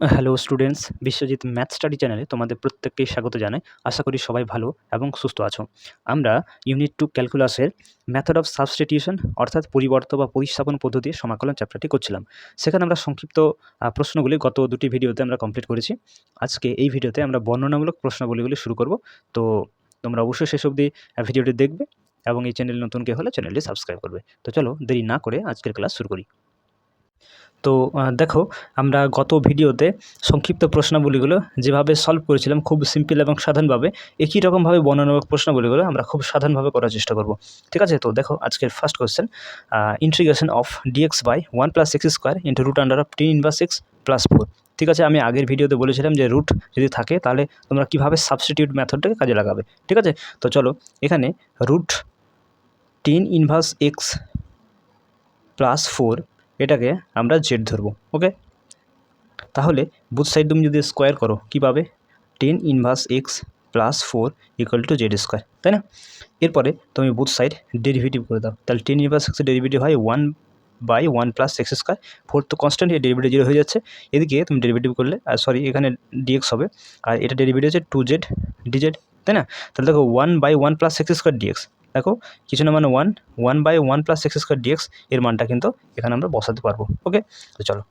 Hello students Biswajit math study চ্যানেলে তোমাদের প্রত্যেককেই স্বাগত জানাই। আশা করি সবাই ভালো এবং সুস্থ আছো। আমরা ইউনিট টু ক্যালকুলাসের মেথড অফ সাবস্টিটিউশন অর্থাৎ পরিবর্ত বা প্রতিস্থাপন পদ্ধতির সমাকলন চ্যাপ্টারটি করছিলাম। সেখানে আমরা সংক্ষিপ্ত প্রশ্নগুলি গত দুটি ভিডিওতে আমরা কমপ্লিট করেছি। আজকে এই ভিডিওতে আমরা বর্ণনামূলক প্রশ্নাবলীগুলি শুরু করব। তো তোমরা অবশ্যই শেষ অবধি ভিডিওটি দেখবে এবং এই চ্যানেল নতুন কেউ হলে চ্যানেলটি সাবস্ক্রাইব করবে। তো চলো দেরি না করে আজকের ক্লাস শুরু করি। তো দেখো, আমরা গত ভিডিওতে সংক্ষিপ্ত প্রশ্নাবলীগুলো যেভাবে সলভ করেছিলাম খুব সিম্পল এবং সাধারণভাবে, একই রকমভাবে বর্ণনামূলক প্রশ্নাবলীগুলো আমরা খুব সাধারণভাবে করার চেষ্টা করব। ঠিক আছে? তো দেখো, আজকের first question integration of DX by one plus six square into root under of T inverse six plus four ঠিক আছে? আমি আগের ভিডিওতে বলেছিলাম যে রুট যদি থাকে, তাহলে তোমরা কীভাবে সাবস্টিটিউট মেথডটাকে কাজে লাগাবে? ঠিক আছে? তো চলো, এখানে root tan inverse X plus four এটাকে আমরা জেড ধরবো ওকে তাহলে বুথ সাইড তুমি যদি স্কোয়ার করো, কী পাবে? Tan inverse X plus four equal to Z square তাই না? এরপরে তুমি বুথ সাইড ডেরিভেটিভ করে দাও, তাহলে টেন ইনভার্স এক্সের ডেরিভেটিভ হয় one by one plus X square four তো কনস্ট্যান্ট এই ডেরিভেটিভ জিরো হয়ে যাচ্ছে, এদিকে তুমি ডেরিভেটিভ করলে, আর সরি এখানে ডিএক্স হবে, আর এটা ডেরিভেটিভ হচ্ছে টু জেড ডিজেড তাই না? তাহলে দেখো one by one plus X square DX দেখো, কিছু না মানে one one by one plus X square DX এর মানটা কিন্তু এখানে আমরা বসাতে পারব ওকে তো চলো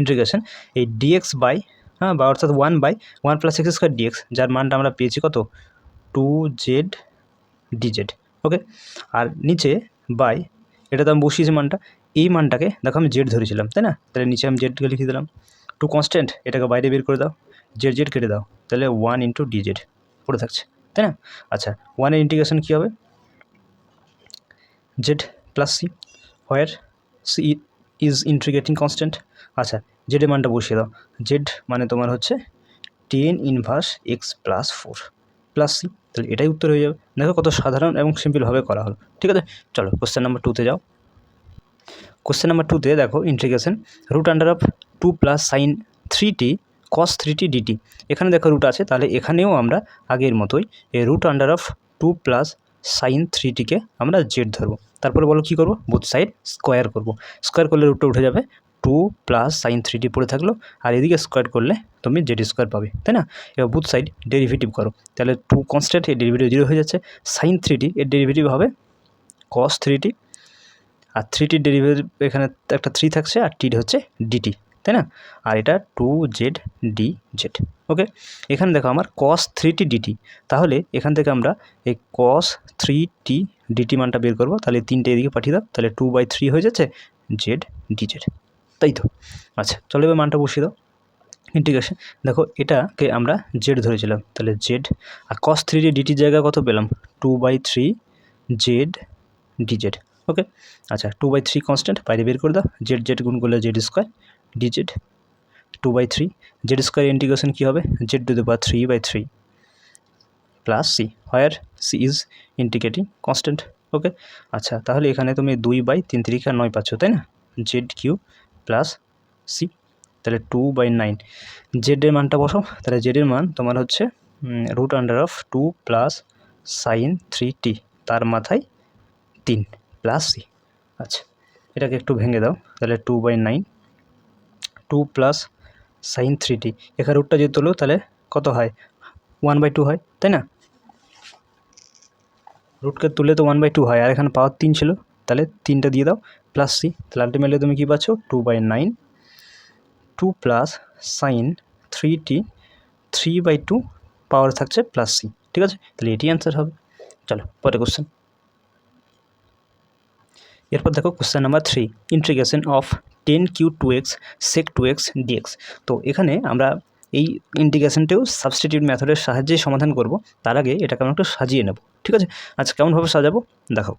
ইন্টিগ্রেশন এই ডিএক্স বাই হ্যাঁ বা অর্থাৎ one by one plus x square dx যার মানটা আমরা পেয়েছি কত? টু জেড ডিজেড ওকে আর নিচে বাই এটা তো আমি বসিয়েছি মানটা, এই মানটাকে দেখো আমি জেড ধরেছিলাম, তাই না? তাহলে নিচে আমি জেডকে লিখে দিলাম। টু কনস্ট্যান্ট এটাকে বাইরে বের করে দাও জেড জেড কেটে দাও, তাহলে ওয়ান ইন্টু ডিজেড পড়ে থাকছে। তাই না? আচ্ছা ওয়ানের ইন্টিগ্রেশন কী হবে? Z plus C where C is integrating constant আচ্ছা জেডের মানটা বসিয়ে দাও। জেড মানে তোমার হচ্ছে tan inverse X plus four plus C তাহলে এটাই উত্তর হয়ে যাবে। দেখো কত সাধারণ এবং সিম্পলভাবে করা হলো। ঠিক আছে? চলো কোশ্চেন নাম্বার টুতে যাও। কোশ্চেন নাম্বার টুতে দেখো integration root under of two plus sine three T cos three T DT এখানে দেখো রুট আছে, তাহলে এখানেও আমরা আগের মতোই root under of two plus sine three টিকে আমরা জেড ধরবো। তারপরে বলো কী করব? বুথ সাইড স্কোয়ার করব। স্কোয়ার করলে রুটটা উঠে যাবে টু প্লাস সাইন থ্রিটি পড়ে থাকল, আর এদিকে স্কোয়ার করলে তুমি জেড স্কোয়ার পাবে, তাই না? এবার বুথ সাইড ডেরিভেটিভ করো। তাহলে টু কনস্ট্যান্ট এর ডেরিভেটিভ জিরো হয়ে যাচ্ছে সাইন থ্রিটি এর ডেরিভেটিভ হবে কস থ্রিটি আর থ্রিটির ডেরিভেটিভ এখানে একটা থ্রি থাকছে, আর টি হচ্ছে ডিটি তাই না? আর এটা two z d z okay এখানে দেখো আমার কস থ্রি থ্রিটি ডিটি তাহলে এখান থেকে আমরা এই কস থ্রি টি ডিটি মানটা বের করব। তাহলে তিনটে এদিকে পাঠিয়ে দাও। তাহলে টু বাই থ্রি হয়ে যাচ্ছে জেড ডি জেড তাই তো? আচ্ছা চলো এবার মানটা বসিয়ে দাও। ইন্টিগ্রেশন দেখো, এটাকে আমরা জেড ধরেছিলাম। তাহলে জেড আর কস থ্রি ডি ডিটির জায়গায় কত পেলাম? Two by three z d z okay আচ্ছা টু বাই থ্রি কনস্ট্যান্ট বাইরে বের করে দাও। জেড জেড গুণ করলে z square d z two by three z square integration কী হবে? জেড টু দ্য বা three by three plus c where c is integrating constant okay আচ্ছা তাহলে এখানে তুমি দুই বাই তিন তিরিকা নয় পাচ্ছ, তাই না? জেড কিউ প্লাস সি তাহলে টু বাই নাইন জেডের মানটা বসাও, তাহলে জেডের মান তোমার হচ্ছে root under of two plus sine three t তার মাথায় তিন প্লাস সি আচ্ছা এটাকে একটু ভেঙে দাও, তাহলে two by nine two plus sine three t এখানে রুটটা যদি তোলো, তাহলে কত হয়? ওয়ান বাই টু হয়, তাই না? রুটকে তুলে তো ওয়ান বাই টু হয়, আর এখানে পাওয়ার তিন ছিল, তাহলে তিনটা দিয়ে দাও প্লাস সি তাহলে আলটিমেটলি তুমি কী পাচ্ছ? Two by nine two plus sine three t three by two power থাকছে প্লাস সি ঠিক আছে? তাহলে এটি অ্যান্সার হবে। চলো পরে কোশ্চেন এরপর দেখো question number three integration of tan cube two x sec two x dx তো এখানে আমরা এই ইন্টিগ্রেশনটাও সাবস্টিটিউট মেথডের সাহায্যে সমাধান করব। তার আগে এটাকে আমরা একটু সাজিয়ে নেব। ঠিক আছে? আচ্ছা কেমনভাবে সাজাবো? দেখো,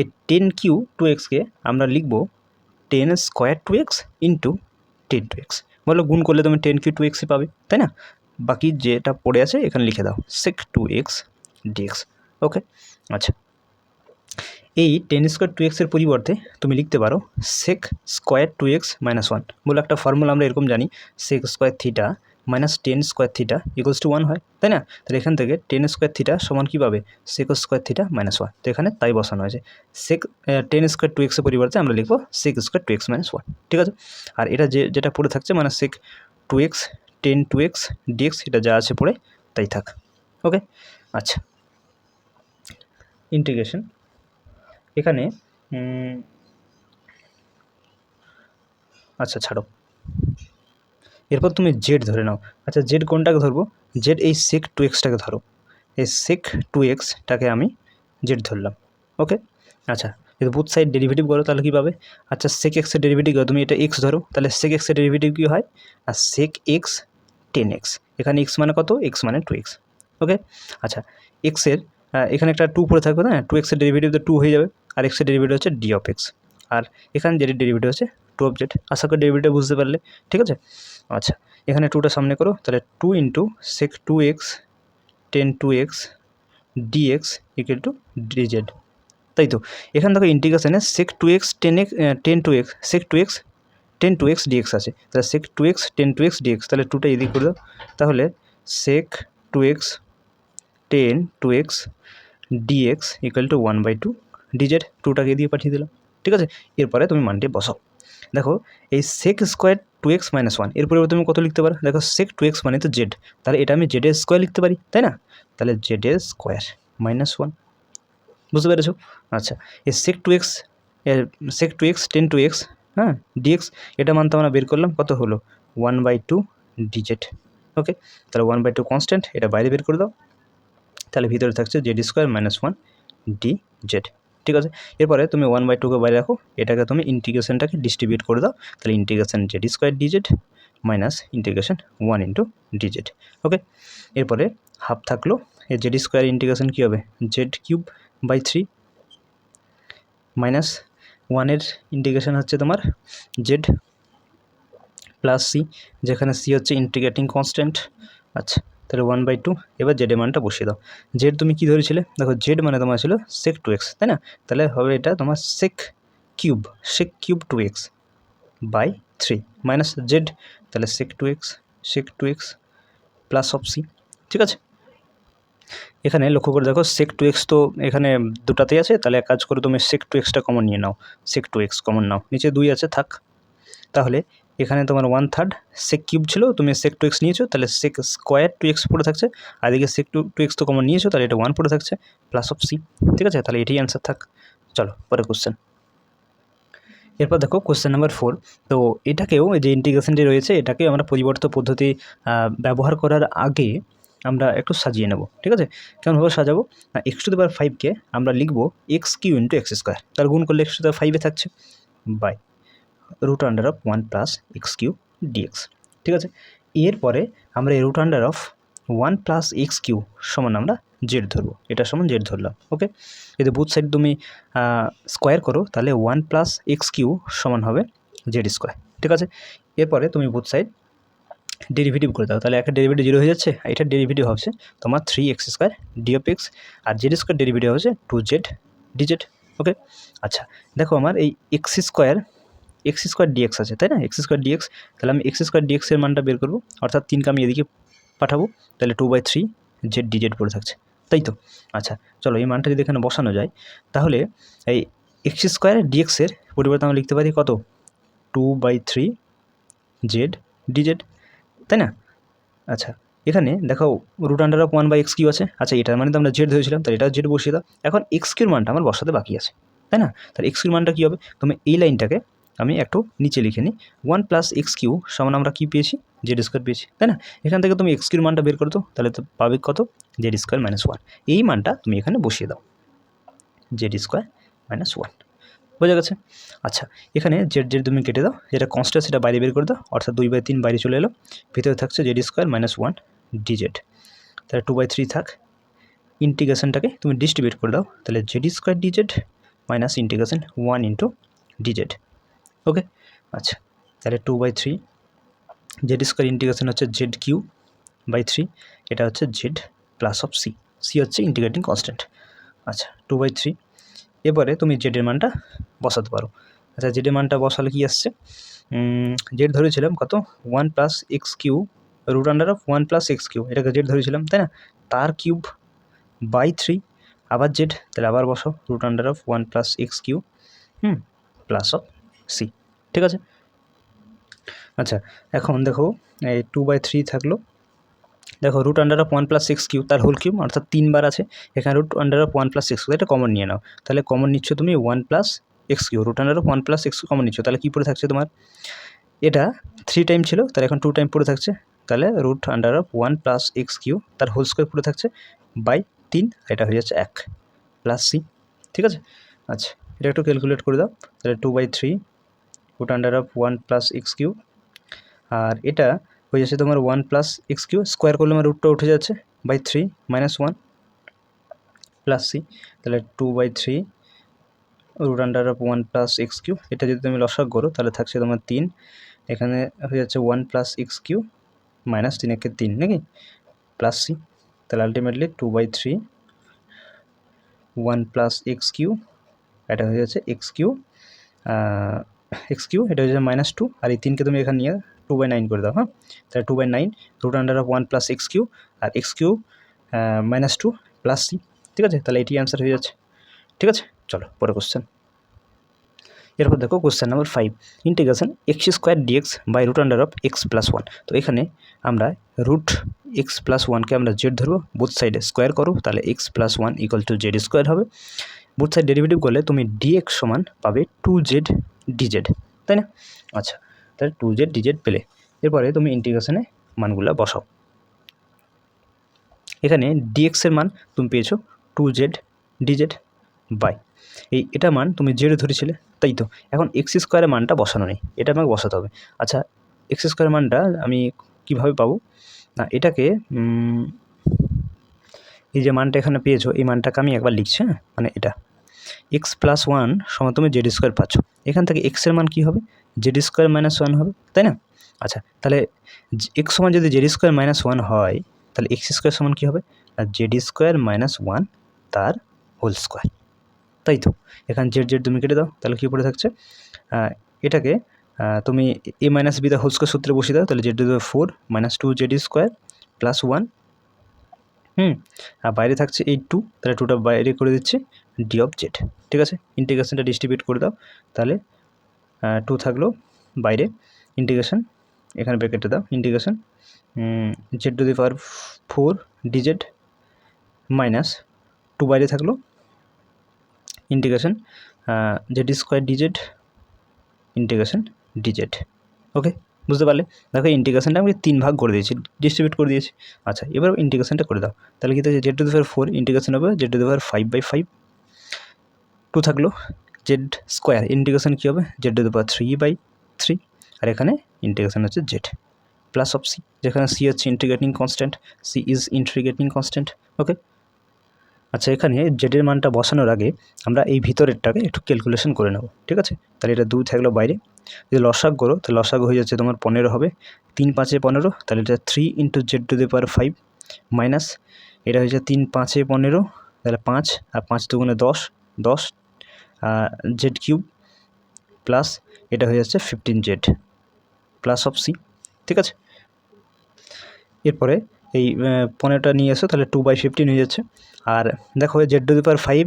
এই টেন কিউ টু এক্সকে আমরা লিখব tan square two x into tan two x. বলো, গুণ করলে তুমি টেন কিউ টু এক্সই পাবে, তাই না? বাকি যেটা পড়ে আছে এখানে লিখে দাও sec two x dx okay? আচ্ছা এই টেন স্কোয়ার টু এক্সের পরিবর্তে তুমি লিখতে পারো sec square two x minus one বলে একটা ফর্মুলা আমরা এরকম জানি sec square theta minus tan square theta equals to one হয়, তাই না? তাহলে এখান থেকে টেন স্কোয়ার থিটা সমান কী পাবে? Sec square theta minus one তো এখানে তাই বসানো হয়েছে। সেক টেন স্কোয়ার টু এক্সের পরিবর্তে আমরা লিখব sec square two x minus one ঠিক আছে? আর এটা যে, যেটা পড়ে থাকছে মানে sec two x tan two x dx এটা যা আছে পড়ে তাই থাক। ওকে আচ্ছা। ইন্টিগ্রেশন এখানে আচ্ছা ছাড়ো। এরপর তুমি জেড ধরে নাও। আচ্ছা জেড কোনটাকে ধরবো? জেড এই সেক টু এক্সটাকে ধরো। এই সেক টু এক্সটাকে আমি জেড ধরলাম। ওকে আচ্ছা যদি বুথ সাইড ডেরিভেটিভ করো, তাহলে কী পাবে? আচ্ছা সেক এক্সের ডেরিভেটিভ তুমি এটা এক্স ধরো, তাহলে সেক এক্সের ডেরিভেটিভ কী হয়? আর সেক এক্স টেন এক্স এখানে এক্স মানে কত? এক্স মানে টু এক্স ওকে আচ্ছা এক্সের এখানে একটা টু পড়ে থাকবে না? টু এক্সের ডেরিভেটিভ তো টু হয়ে যাবে। আর এক্সের ডেরিভেটিভ হচ্ছে ডি অফ এক্স আর এখানে জেডের ডেরিভেটিভ হচ্ছে টু অফ জেড আশা করি ডেরিভেটিভ বুঝতে পারলে, ঠিক আছে? আচ্ছা এখানে টুটা সামনে করো, তাহলে two into sec two x tan two x dx equal to dz তাই তো? এখান থেকে ইন্টিগ্রেশনে sec two x tan x tan two x sec two x tan two x dx আছে। তাহলে sec two x tan two x dx তাহলে টুটা এদিক করে দাও। তাহলে sec two x tan two x dx equal to one by two dz টুটাকে দিয়ে পাঠিয়ে দিলাম, ঠিক আছে? এরপরে তুমি মানটি বসাও। দেখো, এই sec square two x minus ওয়ানের পরিবর্তে তুমি কত লিখতে পারো? দেখো সেক টু এক্স মানে তো জেড তাহলে এটা আমি জেড স্কোয়ার লিখতে পারি, তাই না? তাহলে জেড স্কোয়ার মাইনাস ওয়ান বুঝতে পেরেছ? আচ্ছা এই sec two x sec two x tan two x hmm dx এটা মানতে আমরা বের করলাম, কত হলো? One by two dz okay তাহলে ওয়ান বাই টু কনস্ট্যান্ট এটা বাইরে বের করে দাও। তাহলে ভিতরে থাকছে z square minus one d z ঠিক আছে? এরপরে তুমি ওয়ান বাই টুকে বাইরে রাখো, এটাকে তুমি ইন্টিগ্রেশনটাকে ডিস্ট্রিবিউট করে দাও। তাহলে integration z square dz minus integration one into dz okay এরপরে হাফ থাকল, এই জেড স্কোয়ার ইন্টিগ্রেশন কী হবে? Z cube by three minus ওয়ানের ইন্টিগ্রেশন হচ্ছে তোমার জেড প্লাস সি যেখানে সি হচ্ছে ইন্টিগ্রেটিং কনস্ট্যান্ট আচ্ছা তাহলে ওয়ান বাই টু এবার জেডের মানটা বসিয়ে দাও। জেড তুমি কী ধরেছিলে? দেখো জেড মানে তোমার ছিল সেক টু এক্স তাই না? তাহলে হবে এটা তোমার sec cube sec cube two x by three minus z তাহলে sec two x sec two x plus of c ঠিক আছে? এখানে লক্ষ্য করে দেখো সেক টু এক্স তো এখানে দুটাতেই আছে, তাহলে এক কাজ করে, তুমি সেক টু এক্সটা কমন নিয়ে নাও সেক টু এক্স কমন নাও, নিচে দুই আছে, থাক। তাহলে এখানে তোমার ওয়ান থার্ড সেক কিউব ছিল, তুমি সেক টু এক্স নিয়েছো, তাহলে সেক স্কোয়ার টু এক্স পড়ে থাকছে। আর এদিকে সেক টু টু এক্স তো কমন নিয়েছো, তাহলে এটা ওয়ান পড়ে থাকছে প্লাস অফ সি ঠিক আছে? তাহলে এটাই অ্যান্সার থাক। চলো পরে কোশ্চেন এরপর দেখো কোশ্চেন নাম্বার ফোর তো এটাকেও যে ইন্টিগ্রেশনটি রয়েছে, এটাকেও আমরা পরিবর্তিত পদ্ধতি ব্যবহার করার আগে আমরা একটু সাজিয়ে নেব, ঠিক আছে? কেমনভাবে সাজাবো? না এক্স টু দি পাওয়ার ফাইভকে আমরা লিখব x cube into x square তার গুণ করলে এক্স টু দি পাওয়ার ফাইভে থাকছে by root under of one plus x cube dx ঠিক আছে? এরপরে আমরা এই root under of one plus x cube সমান আমরা জেড ধরবো, এটা সমান জেড ধরলাম ওকে যদি বুথ সাইড তুমি স্কোয়ার করো, তাহলে ওয়ান প্লাস এক্স কিউ সমান হবে জেড স্কোয়ার ঠিক আছে? এরপরে তুমি বুথ সাইড ডেরিভেটিভ করে দাও, তাহলে একটা ডেরিভেটিভ জিরো হয়ে যাচ্ছে এটার ডেরিভেটিভ হচ্ছে তোমার three x square d of x R z square derivative হচ্ছে টু জেড ডিজেড ওকে আচ্ছা দেখো আমার এই x square x square dx আছে, তাই না? এক্স স্কোয়ার ডিএক্স, তাহলে আমি এক্স স্কোয়ার ডিএক্সের মানটা বের করব। অর্থাৎ তিনকে আমি এদিকে পাঠাবো, তাহলে two by three z dz পড়ে থাকছে। তাই তো? আচ্ছা চলো এই মানটা যদি এখানে বসানো যায়, তাহলে এই এক্স স্কোয়ার ডিএক্সের পরিবর্তে আমরা লিখতে পারি কত? Two by three z dz তাই না? আচ্ছা এখানে দেখো root under of one by x cube আছে। আচ্ছা এটার মানে তো আমরা জেড ধরেছিলাম, তাহলে এটা জেড বসিয়ে দাও। এখন এক্স কিউর মানটা আমার বসাতে বাকি আছে, তাই না? তাহলে এক্স কিউর মানটা কী হবে? তুমি এই লাইনটাকে আমি একটু নিচে লিখে নিই। ওয়ান প্লাস এক্স কিউ সমান আমরা কী পেয়েছি? জেড স্কোয়ার পেয়েছি, তাই না? এখান থেকে তুমি এক্স কিউর মানটা বের করতো তাহলে তো পাবে কত? জেড স্কোয়ার মাইনাস ওয়ান এই মানটা তুমি এখানে বসিয়ে দাও জেড স্কোয়ার মাইনাস ওয়ান বোঝা গেছে? আচ্ছা এখানে জেড জেড তুমি কেটে দাও, যেটা কনস্ট্যান্ট সেটা বাইরে বের করে দাও, অর্থাৎ দুই বাই তিন বাইরে চলে এলো। ভিতরে থাকছে z square minus one dz তাহলে টু বাই থ্রি থাক। ইন্টিগ্রেশনটাকে তুমি ডিস্ট্রিবিউট করে দাও, তাহলে z square dz minus integration one into dz okay? আচ্ছা তাহলে two by three z square integration হচ্ছে জেড কিউ বাই থ্রি এটা হচ্ছে z plus of c c হচ্ছে ইন্টিগ্রেটিং কনস্ট্যান্ট আচ্ছা টু বাই থ্রি এবারে তুমি জেডের মানটা বসাতে পারো। আচ্ছা জেডের মানটা বসালে কি আসছে? জেড ধরেছিলাম কত? One plus x cube root under of one plus x Q এটাকে জেড ধরেছিলাম, তাই না? তার কিউব বাই থ্রি আবার জেড তাহলে আবার বসো root under of one plus x Q hmm plus of c ঠিক আছে? আচ্ছা এখন দেখো, এই টু বাই থ্রি থাকল। দেখো root under of one plus six cube তার হোল কিউব অর্থাৎ তিনবার আছে। এখানে root under of one plus six এটা কমন নিয়ে নাও। তাহলে কমন নিচ্ছ তুমি one plus x cube root under of one plus x common নিচ্ছ। তাহলে কী পড়ে থাকছে তোমার? এটা থ্রি টাইম ছিল, তাহলে এখন টু টাইম পড়ে থাকছে। তাহলে root under of one plus x cube তার হোল স্কোয়ার পড়ে থাকছে বাই তিন এটা হয়ে যাচ্ছে এক প্লাস সি ঠিক আছে? আচ্ছা এটা একটু ক্যালকুলেট করে দাও। তাহলে two by three root under of one plus x cube আর এটা হয়ে যাচ্ছে তোমার one plus x cube square করলে আমার রুটটা উঠে যাচ্ছে by three minus one plus c তাহলে two by three root under of one plus x cube এটা যদি তুমি লসাগ করো, তাহলে থাকছে তোমার তিন। এখানে হয়ে যাচ্ছে one plus x cube minus তিন একে তিন, নাকি? প্লাস সি তাহলে ultimately two by three one plus x cube এটা হয়ে যাচ্ছে এক্স কিউ এক্স কিউ এটা হয়ে যাচ্ছে মাইনাস টু আর এই তিনকে তুমি এখানে নিয়ে টু বাই নাইন করে দাও হ্যাঁ? তাহলে two by nine root under of one plus x cube R x cube minus two plus c ঠিক আছে? তাহলে এটি অ্যান্সার হয়ে যাচ্ছে, ঠিক আছে? চলো পরে কোশ্চেন এরপর দেখো question number five integration x square dx by root under of x plus one তো এখানে আমরা রুট এক্স প্লাস ওয়ানকে আমরা জেড ধরবো বোথ সাইডে স্কোয়ার করো, তাহলে x plus one equal to z square হবে। বোথ সাইড ডেরিভেটিভ করলে তুমি ডিএক্স সমান পাবে টু জেড ডিজেড তাই না? আচ্ছা তাহলে টু জেড ডিজেড পেলে, এরপরে তুমি ইন্টিগ্রেশনে মানগুলো বসাও। এখানে ডিএক্সের মান তুমি পেয়েছ টু জেড ডিজেড বাই এই, এটা মান তুমি জেড ধরেছিলে, তাই তো? এখন এক্স স্কোয়ারের মানটা বসানো নেই, এটা আমাকে বসাতে হবে। আচ্ছা এক্স স্কোয়ারের মানটা আমি কীভাবে পাবো? না, এটাকে এই যে মানটা এখানে পেয়েছ, এই মানটাকে আমি একবার লিখছি হ্যাঁ? মানে এটা। এক্স প্লাস ওয়ান সমান তুমি জেড স্কোয়ার পাচ্ছ। এখান থেকে এক্সের মান কী হবে? জেড স্কোয়ার মাইনাস ওয়ান হবে, তাই না? আচ্ছা তাহলে এক্স সমান যদি জেড স্কোয়ার মাইনাস ওয়ান হয়, তাহলে এক্স স্কোয়ার সমান কী হবে? আর জেড স্কোয়ার মাইনাস ওয়ান তার হোল স্কোয়ার তাই তো? এখানে জেড জেড তুমি কেটে দাও, তাহলে কী পড়ে থাকছে? এটাকে তুমি a minus b the whole square সূত্রে বসিয়ে দাও, তাহলে z to four minus two z square plus one hmm, আর বাইরে থাকছে এইট টু তাহলে টুটা বাইরে করে দিচ্ছি। ডি অফ জেড ঠিক আছে? ইন্টিগ্রেশনটা ডিস্ট্রিবিউট করে দাও। তাহলে টু থাকল বাইরে। ইন্টিগ্রেশন এখানে ব্র্যাকেটে দাও। Integration z to the power four dz minus two বাইরে থাকল। Integration z square dz integration dz okay বুঝতে পারলে? দেখো ইন্টিগ্রেশনটা আমি তিন ভাগ করে দিয়েছি ডিস্ট্রিবিউট করে দিয়েছি। আচ্ছা এবার ইন্টিগ্রেশনটা করে দাও। তাহলে কি z to the power four integration হবে z to the power five by five two থাকল জেড স্কোয়ার ইন্টিগ্রেশন কী হবে? Z to power three by three আর এখানে ইন্টিগ্রেশন হচ্ছে জেড প্লাস অফ সি যেখানে সি হচ্ছে integrating constant c is integrating constant okay আচ্ছা এখানে জেডের মানটা বসানোর আগে আমরা এই ভিতরেরটাকে একটু ক্যালকুলেশন করে নেব, ঠিক আছে? তাহলে এটা দুই থাকল বাইরে, যদি লসাগ করো, তাহলে লসাগ হয়ে যাচ্ছে তোমার পনেরো হবে, তিন পাঁচে পনেরো, তাহলে এটা three into z to the power five minus এটা হয়েছে তিন পাঁচে পনেরো, তাহলে পাঁচ, আর পাঁচ দুগুণে দশ দশ জেড কিউব প্লাস এটা হয়ে যাচ্ছে fifteen z plus of c ঠিক আছে? এরপরে এই পনেরোটা নিয়ে এসো, তাহলে টু বাই ফিফটিন হয়ে যাচ্ছে। আর দেখো z to the power five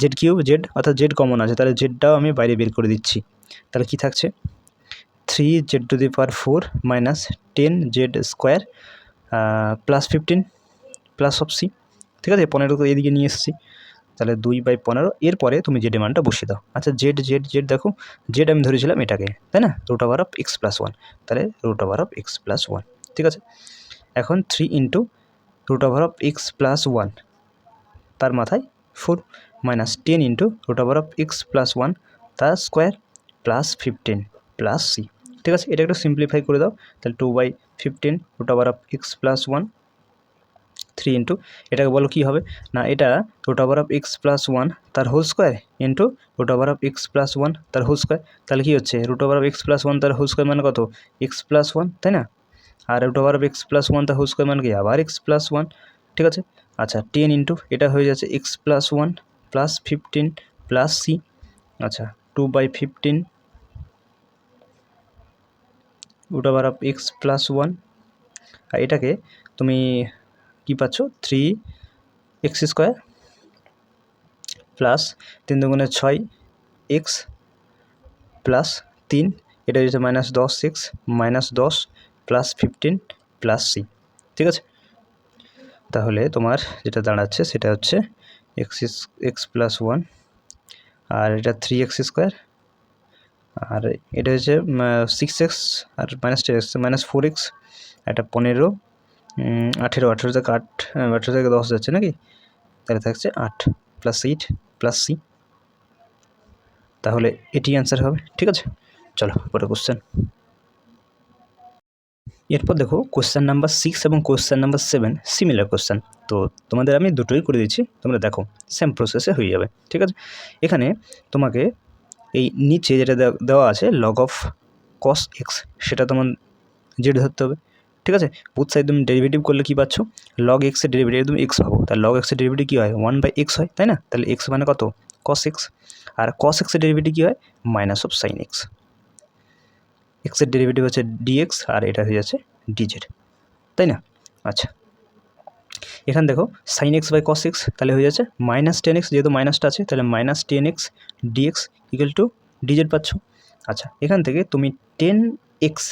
z cube z অর্থাৎ জেড কমন আছে, তাহলে জেডটাও আমি বাইরে বের করে দিচ্ছি। তাহলে কী থাকছে? Three z to the power four minus ten z square plus fifteen plus of c ঠিক আছে? পনেরো তো এদিকে নিয়ে এসেছি। তাহলে দুই বাই পনেরো, এরপরে তুমি জেডের মানটা বসিয়ে দাও। আচ্ছা জেড জেড জেড দেখো জেড আমি ধরেছিলাম এটাকে, তাই না? Root over of x plus one তাহলে root over of x plus one ঠিক আছে? এখন three into root over of x plus one তার মাথায় four minus ten into root over of x plus one তার square plus fifteen plus c ঠিক আছে? এটা একটু সিম্পলিফাই করে দাও, তাহলে two by fifteen root over of x plus one three into এটাকে বলো কী হবে? না, এটা root over of x plus one তার whole square into root over of x plus one তার হোল স্কোয়ার তাহলে কী হচ্ছে? Root over of x plus one তার হোল স্কোয়ার মানে কত? এক্স প্লাস ওয়ান তাই না? আর root over of x plus one তার হোল স্কোয়ার মানে কি? আবার এক্স প্লাস ওয়ান ঠিক আছে? আচ্ছা টেন ইন্টু এটা হয়ে যাচ্ছে x plus one plus fifteen plus c আচ্ছা two by fifteen root over of x plus one আর এটাকে তুমি কী পাচ্ছ? থ্রি এক্স স্কোয়ার প্লাস তিন দুগুণে ছয় এক্স প্লাস তিন, এটা হচ্ছে মাইনাস দশ সিক্স মাইনাস দশ প্লাস ফিফটিন প্লাস সি ঠিক আছে? তাহলে তোমার যেটা দাঁড়াচ্ছে সেটা হচ্ছে এক্স এক্স প্লাস ওয়ান আর এটা থ্রি এক্স স্কোয়ার আর এটা হচ্ছে সিক্স এক্স আর minus ten x minus four x একটা পনেরো আঠেরো আঠেরো থেকে আট আঠেরো থেকে দশ যাচ্ছে নাকি? তাহলে থাকছে আট প্লাস এইট প্লাস সি তাহলে এটি অ্যান্সার হবে, ঠিক আছে? চলো পরে কোশ্চেন এরপর দেখো কোশ্চেন নাম্বার সিক্স এবং question number seven similar question তো তোমাদের আমি দুটোই করে দিচ্ছি, তোমরা দেখো সেম প্রসেসে হয়ে যাবে, ঠিক আছে? এখানে তোমাকে এই নিচে যেটা দেওয়া আছে লগ অফ কস এক্স সেটা তোমার, জেড ধরতে হবে। ঠিক আছে? বুথ সাইড তুমি ডেরিভেটিভ করলে কী পাচ্ছ? লগ এক্সের ডেরিভেটিভ তুমি এক্স পাবো। তাহলে লগ এক্সের ডেরিভেটিভ কী হয়? ওয়ান বাই এক্স হয়, তাই না? তাহলে এক্স মানে কত? কস এক্স আর কস এক্সের ডেরিভেটিভ কী হয়? মাইনাস অফ সাইন এক্স এক্সের ডেরিভেটিভ হচ্ছে ডিএক্স আর এটা হয়ে যাচ্ছে ডিজেড তাই না? আচ্ছা। এখানে দেখো sine x by cos x তাহলে হয়ে যাচ্ছে মাইনাস টেন এক্স যেহেতু মাইনাসটা আছে, তাহলে minus ten x dx equal to dz পাচ্ছ। আচ্ছা এখান থেকে তুমি টেন এক্স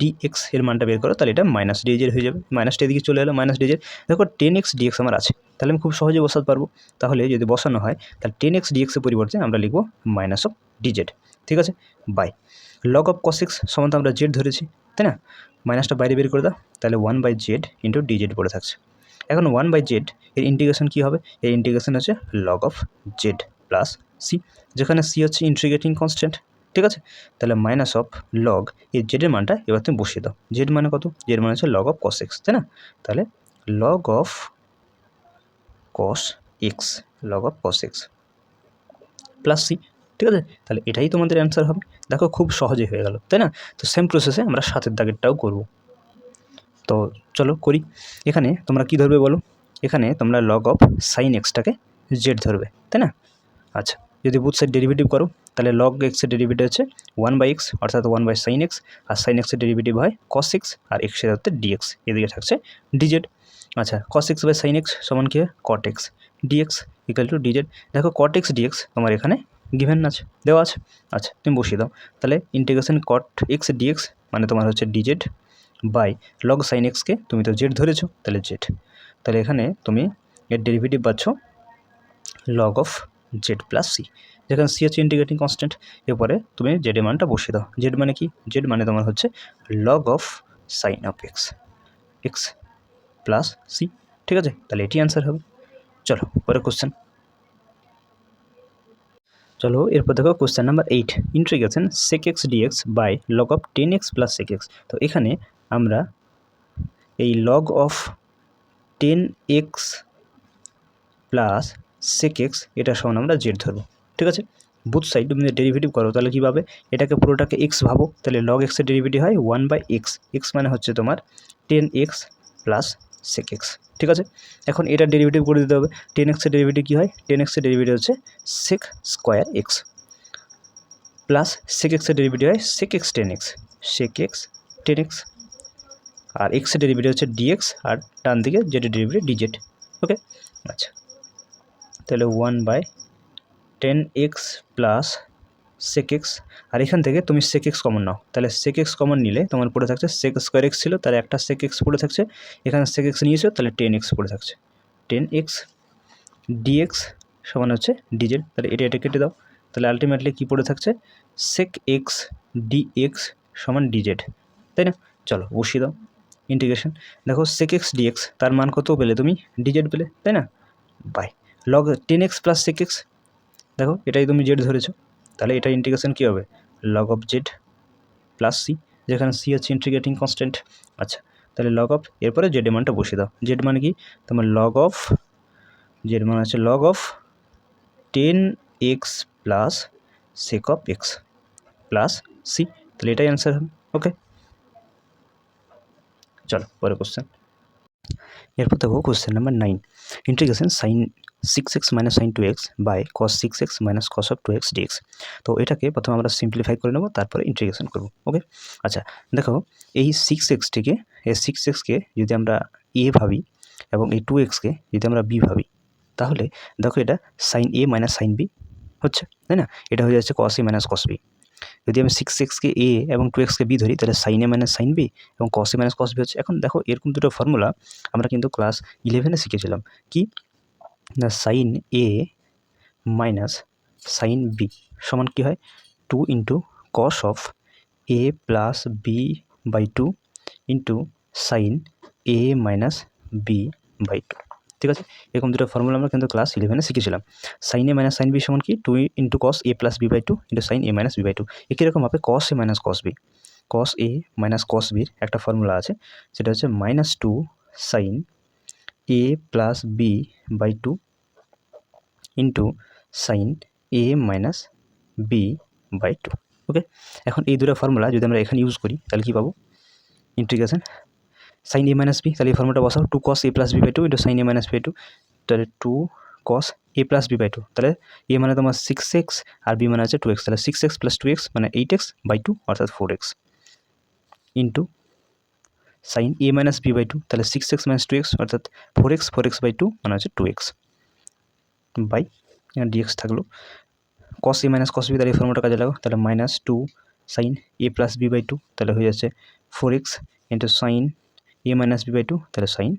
ডিএক্স এর মানটা বের করো, তাহলে এটা মাইনাস ডিজেড হয়ে যাবে। মাইনাসটা এদিকে চলে এলো মাইনাস ডিজেড দেখো টেন এক্স ডিএক্স আমার আছে, তাহলে আমি খুব সহজে বসাতে পারব। তাহলে যদি বসানো হয়, তাহলে টেন এক্স ডিএক্সের পরিবর্তে আমরা লিখব মাইনাস অফ ডিজেড ঠিক আছে? By log of cos x সমান আমরা জেড ধরেছি, তাই না? মাইনাসটা বাইরে বের করে দাও, তাহলে one by z into dz পড়ে থাকছে। এখন ওয়ান বাই জেড এর ইন্টিগ্রেশন কী হবে? এর ইন্টিগ্রেশন হচ্ছে log of z plus c যেখানে সি হচ্ছে ইন্টিগ্রেটিং কনস্ট্যান্ট ঠিক আছে? তাহলে মাইনাস অফ লগ এই জেডের মানটা এবার তুমি বসিয়ে দাও। জেড মানে কত? জেড মানে হচ্ছে লগ অফ কস এক্স তাই না? তাহলে log of cos x log of cos x plus c ঠিক আছে? তাহলে এটাই তোমাদের অ্যান্সার হবে। দেখো খুব সহজে হয়ে গেল, তাই না? তো সেম প্রসেসে আমরা সাতের দাগেরটাও করব। তো চলো করি। এখানে তোমরা কি ধরবে বলো? এখানে তোমরা লগ অফ সাইন এক্সটাকে জেড ধরবে, তাই না? আচ্ছা যদি বুথ সাইড ডেরিভেটিভ করো, তাহলে লগ এক্সের ডেরিভেটিভ হচ্ছে ওয়ান বাই এক্স অর্থাৎ ওয়ান বাই সাইন এক্স আর সাইন এক্সের ডেরিভেটিভ হয় কস এক্স আর এক্সের হচ্ছে ডিএক্স এদিকে থাকছে ডিজেড আচ্ছা cos x by sine x সমান কি হয়? Cot x dx equal to dz দেখো কট এক্স ডিএক্স তোমার এখানে গিভেন আছে, দেওয়া আছে। আচ্ছা তুমি বসিয়ে দাও। তাহলে ইন্টিগ্রেশন কট এক্স ডিএক্স মানে তোমার হচ্ছে ডিজেড বাই লগ সাইন এক্সকে তুমি তো জেড ধরেছো, তাহলে জেড তাহলে এখানে তুমি এর ডেরিভেটিভ পাচ্ছ log of z plus c যেখানে সি হচ্ছে ইন্টিগ্রেটিং কনস্ট্যান্ট এরপরে তুমি জেড এর মানটা বসিয়ে দাও। জেড মানে কি? জেড মানে তোমার হচ্ছে log of sine of x x plus c ঠিক আছে? তাহলে এটি অ্যান্সার হবে। চলো পরে কোশ্চেন চলো, এরপর দেখো question number eight integration sec x dx by log of tan x plus sec x তো এখানে আমরা এই log of tan x plus sec x এটা সমান আমরা জেড ধরবো, ঠিক আছে? বুথ সাইড তুমি ডেরিভেটিভ করো, তাহলে কী পাবে? এটাকে পুরোটাকে এক্স ভাবো, তাহলে লগ এক্সের ডেরিভেটিভ হয় ওয়ান বাই এক্স এক্স মানে হচ্ছে তোমার tan x plus sec x ঠিক আছে? এখন এটা ডেরিভেটিভ করে দিতে হবে টেন এক্সের ডেরিভেটিভ কী হয়? টেন এক্সের ডেরিভেটিভ হচ্ছে sec square x plus sec এক্সের ডেরিভেটিভ হয় sec x tan x sec x tan x আর এক্সের ডেরিভেটিভ হচ্ছে ডিএক্স আর ডান দিকে জেডের ডেরিভেটিভ ডিজেড ওকে আচ্ছা। তাহলে one by tan x plus sec x আর এখান থেকে তুমি সেক এক্স কমন নাও। তাহলে সেক এক্স কমন নিলে তোমার পড়ে থাকছে সেক স্কোয়ার এক্স ছিল, তাহলে একটা সেক এক্স পড়ে থাকছে। এখানে সেক এক্স নিয়েছো, তাহলে টেন এক্স পড়ে থাকছে। টেন এক্স ডিএক্স সমান হচ্ছে ডিজেড তাহলে এটা এটা কেটে দাও। তাহলে আলটিমেটলি কী পড়ে থাকছে? সেক এক্স ডিএক্স সমান ডিজেড তাই না? চলো, বসিয়ে দাও ইন্টিগ্রেশন দেখো সেক এক্স ডিএক্স তার মান কত পেলে তুমি? ডিজেড পেলে, তাই না? By log tan x plus sec x দেখো এটাই তুমি জেড ধরেছো, তাহলে এটা ইন্টিগ্রেশন কী হবে? Log of z plus c যেখানে সি হচ্ছে ইন্টিগ্রেটিং কনস্ট্যান্ট আচ্ছা তাহলে লগ অফ এরপরে জেড মানটা বসিয়ে দাও জেড মানে কি? তোমার লগ অফ জেড মানে হচ্ছে log of tan x plus sec of x plus c তাহলে এটাই অ্যান্সার হবে ওকে চলো পরে কোশ্চেন এরপর দেখো question number nine integration sine six x minus sine two x by cos six x minus cos of two x dx তো এটাকে প্রথমে আমরা সিম্পলিফাই করে নেব, তারপরে ইন্টিগ্রেশন করব ওকে আচ্ছা দেখো, এই সিক্স এক্সটিকে এই সিক্স এক্সকে যদি আমরা এ ভাবি এবং এই টু এক্সকে যদি আমরা বি ভাবি, তাহলে দেখো এটা sine a minus sine b হচ্ছে, তাই না? এটা হয়ে যাচ্ছে কস এ মাইনাস কস বি যদি আমি সিক্স এক্সকে এ এবং টু এক্সকে বি ধরি, তাহলে sine a minus sine b এবং কস এ মাইনাস কস বি হচ্ছে, এখন দেখো এরকম দুটো ফর্মুলা আমরা কিন্তু ক্লাস ইলেভেনে শিখেছিলাম। কি? না sine a minus sine b সমান কী হয়? Two into cos of a plus b by two into sine a minus b by two ঠিক আছে? এরকম দুটো ফর্মুলা আমরা কিন্তু ক্লাস ইলেভেনে শিখেছিলাম। Sine a minus sine b সমান কি? Two into cos a plus b by two into sine a minus b by two একই রকম হবে cos a minus cos b cos a minus cos বির একটা ফর্মুলা আছে, সেটা হচ্ছে minus two sine a plus b by two into sine a minus b by two okay এখন এই দুটো ফর্মুলা যদি আমরা এখানে ইউজ করি, তাহলে কী পাবো? Integration sine a minus b তাহলে এই ফর্মুলাটা বসাও two cos a plus b by two into sine a minus b two তাহলে two cos a plus b by two তাহলে এ মানে তোমার সিক্স এক্স আর বি মানে আছে টু এক্স তাহলে six x plus two x মানে এইট এক্স বাই টু অর্থাৎ four x into sine a minus b by two তাহলে six x minus two x অর্থাৎ four x four x by two মানে হচ্ছে two x by dx থাকল। কস এ minus cos B তাহলে এই ফর্মুলাটা কাজে লাগো তাহলে minus two sine a plus b by two তাহলে হয়ে যাচ্ছে four x into sine a minus b by two তাহলে সাইন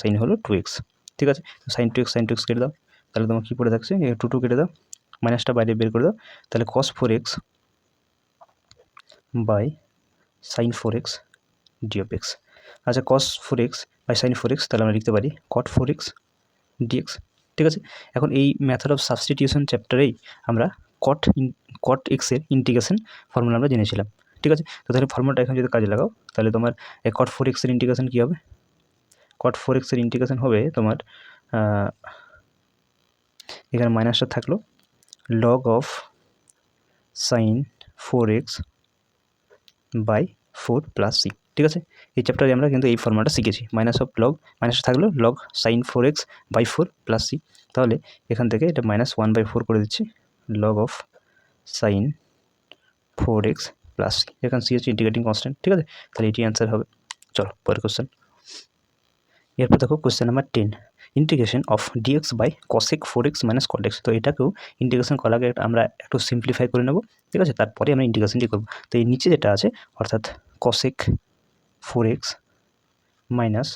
সাইন হলো টু এক্স ঠিক আছে? Sine two x sine two x কেটে দাও, তাহলে তোমার কী পড়ে থাকছে টু টু কেটে দাও মাইনাসটা বাইরে বের করে দাও, তাহলে cos four x by sine four x DF x আচ্ছা cos four x by sine four x তাহলে আমরা লিখতে পারি কট ফোর এক্স ডিএক্স ঠিক আছে? এখন এই মেথড অফ সাবস্টিটিউশন চ্যাপ্টারেই আমরা কট কট এক্সের ইন্টিগ্রেশন ফর্মুলা আমরা জেনেছিলাম। ঠিক আছে? তো তাহলে ফর্মুলাটা এখানে যদি কাজে লাগাও, তাহলে তোমার কট ফোর এক্সের ইন্টিগ্রেশন কী হবে? কট ফোর এক্সের ইন্টিগ্রেশন হবে তোমার এখানে মাইনাসটা থাকল log of sine four x by four plus c ঠিক আছে? এই চ্যাপ্টারে আমরা কিন্তু এই ফর্মুলাটা শিখেছি। মাইনাস অফ লগ মাইনাস থাকল log sine four x by four plus c তাহলে এখান থেকে এটা মাইনাস ওয়ান বাই ফোর করে দিচ্ছি log of sine four x plus এখানে সি হচ্ছে ইন্টিগ্রেটিং কনস্ট্যান্ট ঠিক আছে তাহলে এটি অ্যান্সার হবে। চলো, পরের কোশ্চেন এরপর দেখো question number ten integration of dx by cosec four x minus cot তো এটাকেও ইন্টিগ্রেশন করার আগে আমরা একটু সিম্পলিফাই করে নেব, ঠিক আছে? তারপরে আমরা ইন্টিগ্রেশনটি করব। তো এই নিচে যেটা আছে, অর্থাৎ cosec four x minus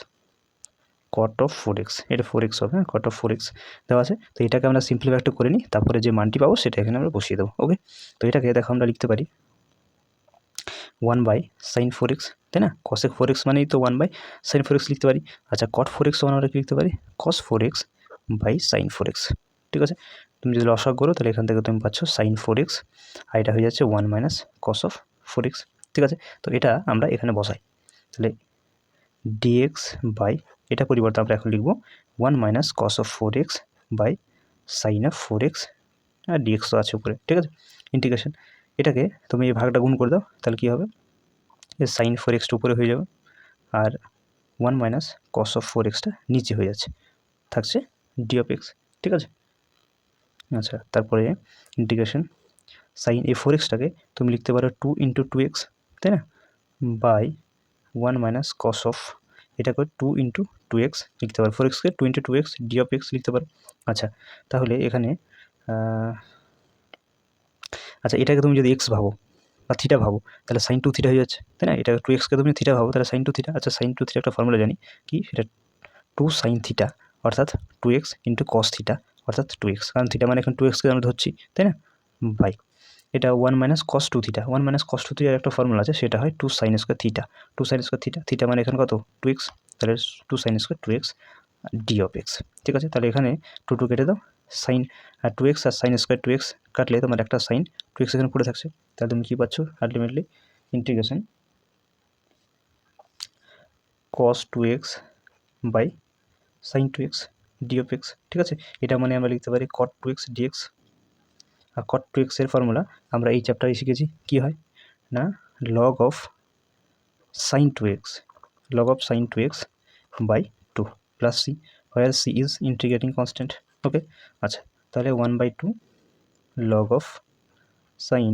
cot of four x এটা ফোর এক্স হবে হ্যাঁ? কট অফ ফোর এক্স দেওয়া আছে। তো এটাকে আমরা সিম্পলিফাই একটু করে নিই, তারপরে যে মানটি পাবো সেটা এখানে আমরা বসিয়ে দেবো ওকে তো এটাকে দেখো আমরা লিখতে পারি। One by sine four x তাই না? কসেক ফোর এক্স মানেই তো one by sine four x লিখতে পারি। আচ্ছা কট ফোর এক্স ওয়ান আমরা লিখতে পারি? Cos four x by sine four x ঠিক আছে? তুমি যদি লসক করো, তাহলে এখান থেকে তুমি পাচ্ছ সাইন ফোর এক্স আর এটা হয়ে যাচ্ছে one minus cos of four x ঠিক আছে? তো এটা আমরা এখানে বসাই। তাহলে ডিএক্স বাই এটা পরিবর্তে আমরা এখন লিখব one minus cos of four x by sine of four x R dx তো আছে উপরে, ঠিক আছে? ইন্টিগ্রেশন এটাকে তুমি এই ভাগটা গুণ করে দাও, তাহলে কী হবে? সাইন ফোর এক্সটা উপরে হয়ে যাবে আর one minus cos of four extra নিচে হয়ে যাচ্ছে। থাকছে ডি অফ এক্স ঠিক আছে? আচ্ছা তারপরে ইন্টিগ্রেশন সাইন এই ফোর এক্সটাকে তুমি লিখতে পারো টু ইন্টু টু এক্স তাই না? By one minus cos of এটাকে টু ইন্টু টু এক্স লিখতে পারো। ফোর এক্সকে two into two x d of x লিখতে পারো। আচ্ছা তাহলে এখানে আচ্ছা এটাকে তুমি যদি এক্স ভাবো বা থিটা ভাবো, তাহলে সাইন টু থিটা হয়ে যাচ্ছে, তাই না? এটা টু এক্সকে তুমি থিটা ভাবো, তাহলে সাইন টু থিটা আচ্ছা সাইন টু থিটা একটা ফর্মুলা জানি, কি? সেটা টু সাইন থিটা অর্থাৎ two x into cos theta অর্থাৎ টু এক্স কারণ থিটা মানে এখন টু এক্সকে আমরা ধরছি, তাই না? বাই, এটা one minus cos two theta one minus cos two থিটার একটা ফর্মুলা আছে, সেটা হয় two sine square theta two sine square theta theta মানে এখানে কত? টু এক্স তাহলে two sine square two x d of x ঠিক আছে? তাহলে এখানে টু টু কেটে দাও সাইন আর টু এক্স আর সাইন স্কোয়ার টু এক্স কাটলে তোমার একটা সাইন টু এক্স এখানে পড়ে থাকছে। তাহলে তুমি কী পাচ্ছ? Ultimately integration cos two x by sine two x d of x ঠিক আছে? এটা মানে আমরা লিখতে পারি কট টু এক্স ডিএক্স আর কট টু এক্সের ফর্মুলা আমরা এই চ্যাপ্টারে শিখেছি। কী হয়? না log of sine two x log of sine two x by two plus c where c is integrating constant okay আচ্ছা তাহলে one by two log of sine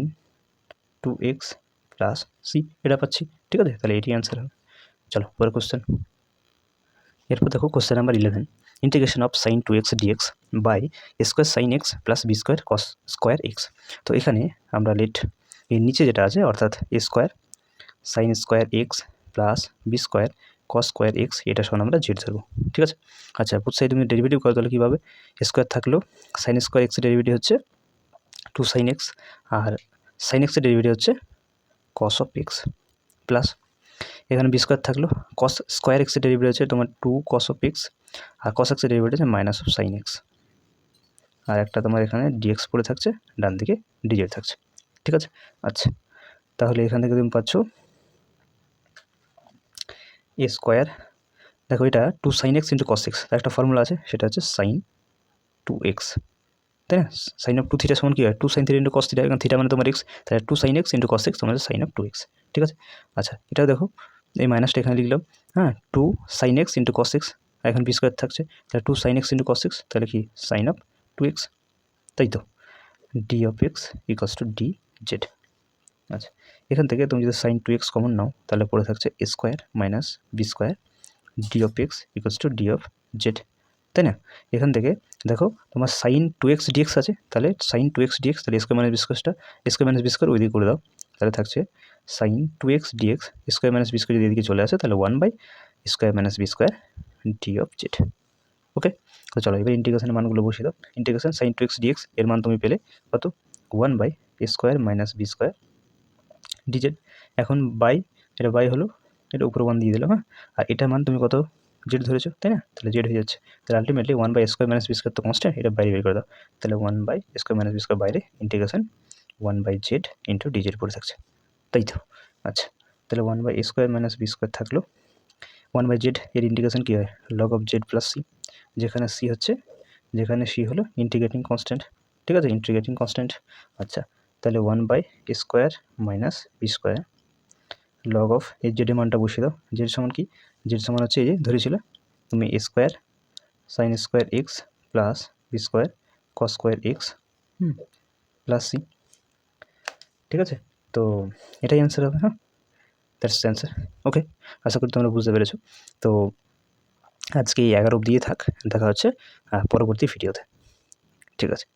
two x plus c এটা পাচ্ছি, ঠিক আছে? তাহলে এটি অ্যান্সার হবে। চলো, পরের কোশ্চেন এরপর দেখো question number eleven integration of sine two x dx by square sine x plus b square cos square x তো এখানে আমরা লেট এর নিচে যেটা আছে, অর্থাৎ a square sine square x plus b square cos square x এটা সমান আমরা জেড ধরবো, ঠিক আছে? আচ্ছা সাইড তুমি ডেরিভেটিভ করো তাহলে কীভাবে? স্কোয়ার থাকলেও সাইন স্কোয়ার এক্সের ডেরিভেটিভ হচ্ছে টু সাইন এক্স আর সাইন এক্সের ডেরিভেটিভ হচ্ছে কস অফ এক্স প্লাস এখানে বি স্কোয়ার থাকল কস স্কোয়ার এক্সের ডেরিভেটিভ হচ্ছে তোমার টু কস অফ এক্স আর কস এক্সের ডেরিভেটিভ হচ্ছে মাইনাস অফ সাইন এক্স আর একটা তোমার এখানে ডিএক্স পড়ে থাকছে, ডান দিকে ডিজেড থাকছে, ঠিক আছে? আচ্ছা তাহলে এখান থেকে তুমি পাচ্ছ এ স্কোয়ার। দেখো এটা two sine x into cos x তার একটা ফর্মুলা আছে, সেটা হচ্ছে সাইন টু এক্স তাই না? সাইন অফ টু থিটা সমান কী হয়? Two sine three into cos theta এখন থিটা মানে তোমার এক্স তাহলে two sine x into cos x তোমার সাইন অফ টু এক্স ঠিক আছে? আচ্ছা এটাও দেখো, এই মাইনাসটা এখানে লিখলাম হ্যাঁ two sine x into cos x এখন বি স্কোয়ার থাকছে, তাহলে two sine x into cos x তাহলে কি? সাইন অফ টু এক্স তাই তো? D of x equals to d z আচ্ছা এখান থেকে তুমি যদি সাইন টু এক্স কমন নাও, তাহলে পড়ে থাকছে a square minus b square d of x equals to d of z তাই না? এখান থেকে দেখো তোমার সাইন টু এক্স ডিএক্স আছে, তাহলে সাইন টু এক্স ডিএক্স তাহলে স্কোয়ার মাইনাস বি স্কোয়ারটা স্কোয়ার মাইনাস বি স্কোয়ার ওইদিকে করে দাও। তাহলে থাকছে sine two x dx square minus b square যদি এদিকে চলে আসে, তাহলে one by square minus b square d of z okay তো চলো এবার ইন্টিগ্রেশনের মানগুলো বসিয়ে দাও। Integration sine two x dx এর মান তুমি পেলে কত? One by square minus b square dz এখন বাই এটা বাই হলো, এটা উপরে ওয়ান দিয়ে দিলাম হ্যাঁ? আর এটা মান তুমি কত জেড ধরেছো, তাই না? তাহলে জেড হয়ে যাচ্ছে। তাহলে ultimately one by square minus b square তো কনস্ট্যান্ট এটা বাইরে বের করে দাও। তাহলে one by square minus b square বাইরে integration one by z into dz পড়ে থাকছে। তাই তো? আচ্ছা তাহলে one by square minus b square থাকল। ওয়ান বাই জেড এর ইন্টিগ্রেশন কী হয়? Log of z plus c যেখানে সি হচ্ছে, যেখানে সি হলো ইন্টিগ্রেটিং কনস্ট্যান্ট ঠিক আছে? ইন্টিগ্রেটিং কনস্ট্যান্ট আচ্ছা তাহলে one by square minus b square log of এই জেডের মানটা বসিয়ে দাও। জেড সমান কি? জেড সমান হচ্ছে এই যে, ধরেছিল, তুমি a square sine square x plus b square cos square x plus c ঠিক আছে? তো এটাই অ্যান্সার হবে হ্যাঁ? দ্যাটস অ্যান্সার ওকে আশা করি তোমরা বুঝতে পেরেছ। তো আজকে এই এগারো অব্দি থাক, দেখা হচ্ছে পরবর্তী ভিডিওতে ঠিক আছে?